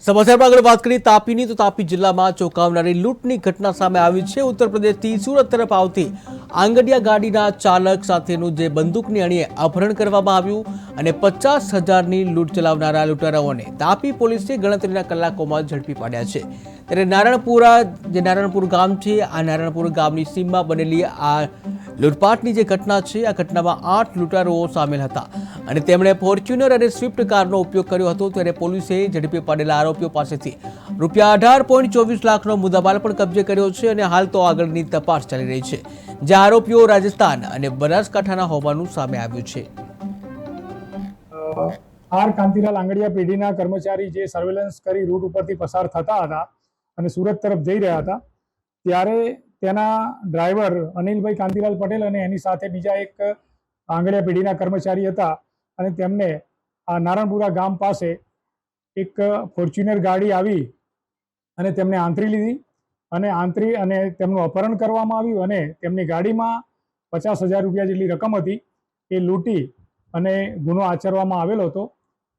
સમાચારમાં આગળ વાત કરીએ તાપીની, તો તાપી જિલ્લામાં ચોંકાવનારી લૂંટની ઘટના સામે આવી છે. ઉત્તર પ્રદેશથી સુરત તરફ આવતી આંગડિયા ગાડીના ચાલક સાથેનું જે બંદૂકની અણીએ અપહરણ કરવામાં આવ્યું અને પચાસ હજારની લૂંટ ચલાવનારા લૂંટારાઓને તાપી પોલીસે ગણતરીના કલાકોમાં ઝડપી પાડ્યા છે. ત્યારે નારાયણપુરા જે નારાયણપુર ગામ છે, આ નારાયણપુર ગામની સીમમાં બનેલી આ લૂંટપાટની જે ઘટના છે, આ ઘટનામાં આઠ લૂંટારુઓ સામેલ હતા. અને તેમણે ફોર્ચ્યુનર અને સ્વિફ્ટ કારનો ઉપયોગ કર્યો હતો ત્યારે પોલીસે ઝડપી પાડેલા આરોપીઓ પાસેથી રૂપિયા અઢાર પોઈન્ટ ચોવીસ લાખનો મુદ્દામાલ પણ કબજે કર્યો છે અને હાલ તો આગળની તપાસ ચાલી રહી છે, જે આરોપીઓ રાજસ્થાન અને બનાસકાંઠાના હોવાનું સામે આવ્યું છે. આર કાંતિલાલ આંગડિયા પેઢીના કર્મચારી જે સર્વેલન્સ કરી રૂટ ઉપરથી પસાર થતા હતા અને સુરત તરફ જઈ રહ્યા હતા, ત્યારે તેના ડ્રાઈવર અનિલભાઈ કાંતિલાલ પટેલ અને એની સાથે બીજા એક આંગળિયા પેઢીના કર્મચારી હતા અને તેમને આ નારણપુરા ગામ પાસે એક ફોર્ચ્યુનર ગાડી આવી અને તેમને આંતરી લીધી અને આંતરી અને તેમનું અપહરણ કરવામાં આવ્યું અને તેમની ગાડીમાં પચાસ હજાર રૂપિયા જેટલી રકમ હતી. એ લૂંટી અને ગુનો આચરવામાં આવેલો હતો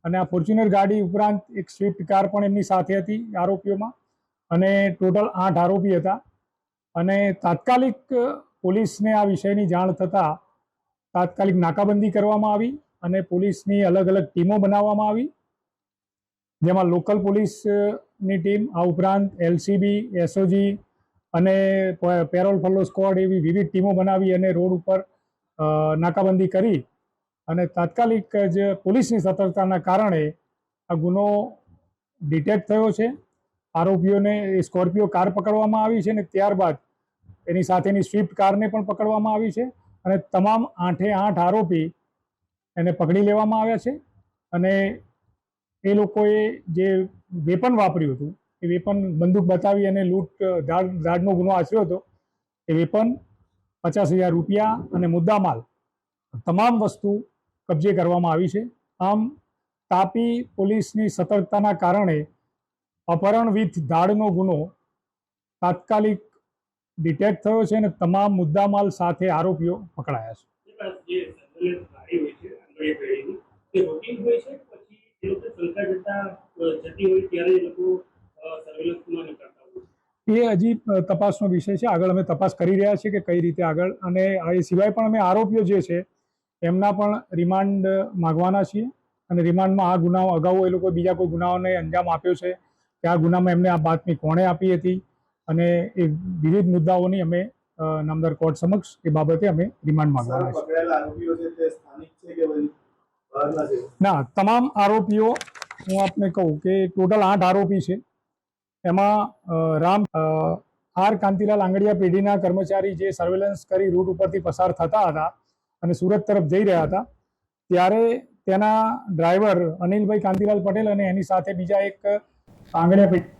અને આ ફોર્ચ્યુનર ગાડી ઉપરાંત એક સ્વિફ્ટ કાર પણ એમની સાથે હતી આરોપીઓમાં અને ટોટલ આઠ આરોપી હતા. અને તાત્કાલિક પોલીસને આ વિષયની જાણ થતાં તાત્કાલિક નાકાબંધી કરવામાં આવી અને પોલીસની અલગ અલગ ટીમો બનાવવામાં આવી, જેમાં લોકલ પોલીસની ટીમ, આ ઉપરાંત એલસીબી, એસઓજી અને પેરોલ ફલ્લો સ્ક્વોડ એવી વિવિધ ટીમો બનાવી અને રોડ ઉપર નાકાબંધી કરી અને તાત્કાલિક જ પોલીસની સતર્કતાના કારણે આ ગુનો ડિટેક્ટ થયો છે. આરોપીઓને સ્કોર્પિયો કાર પકડવામાં આવી છે અને ત્યારબાદ એની સાથેની સ્વિફ્ટ કારને પણ પકડવામાં આવી છે અને તમામ આઠે આઠ આરોપી એને પકડી લેવામાં આવ્યા છે અને એ લોકોએ જે વેપન વાપર્યું હતું, એ વેપન બંદૂક બતાવી અને લૂંટ, ધાડ, ધાડનો ગુનો આચર્યો હતો, એ વેપન પચાસ હજાર રૂપિયા અને મુદ્દામાલ તમામ વસ્તુ કબજે કરવામાં આવી છે. આમ તાપી પોલીસની સતર્કતાના કારણે અપહરણ વિથ દાળનો ગુનો તાત્કાલિક ડિટેક્ટ થયો છે અને તમામ મુદ્દામાલ સાથે આરોપીઓ પકડાયા છે. એ હજી તપાસનો વિષય છે. આગળ અમે તપાસ કરી રહ્યા છીએ કે કઈ રીતે આગળ. અને એ સિવાય પણ અમે આરોપીઓ જે છે એમના પણ રિમાન્ડ માગવાના છીએ. અને રિમાન્ડમાં આ ગુનાઓ અગાઉ એ લોકો બીજા કોઈ ગુનાઓને અંજામ આપ્યો છે. કે આ ગુનામાં એમને આ બાતમી કોણે આપી હતી અને એ વિવિધ મુદ્દાઓની અમે નામદાર કોર્ટ સમક્ષ એ બાબતે અમે રિમાન્ડ માંગવાના છે ના તમામ આરોપીઓ હું આપને કહું કે ટોટલ આઠ આરોપી છે. એમાં રામ આર કાંતિલાલ આંગડિયા પેઢીના કર્મચારી જે સર્વેલન્સ કરી રૂટ ઉપરથી પસાર થતા હતા અને સુરત તરફ જઈ રહ્યા હતા ત્યારે તેના ડ્રાઈવર અનિલભાઈ કાંતિલાલ પટેલ અને એની સાથે બીજા એક આંગડિયા પેઢી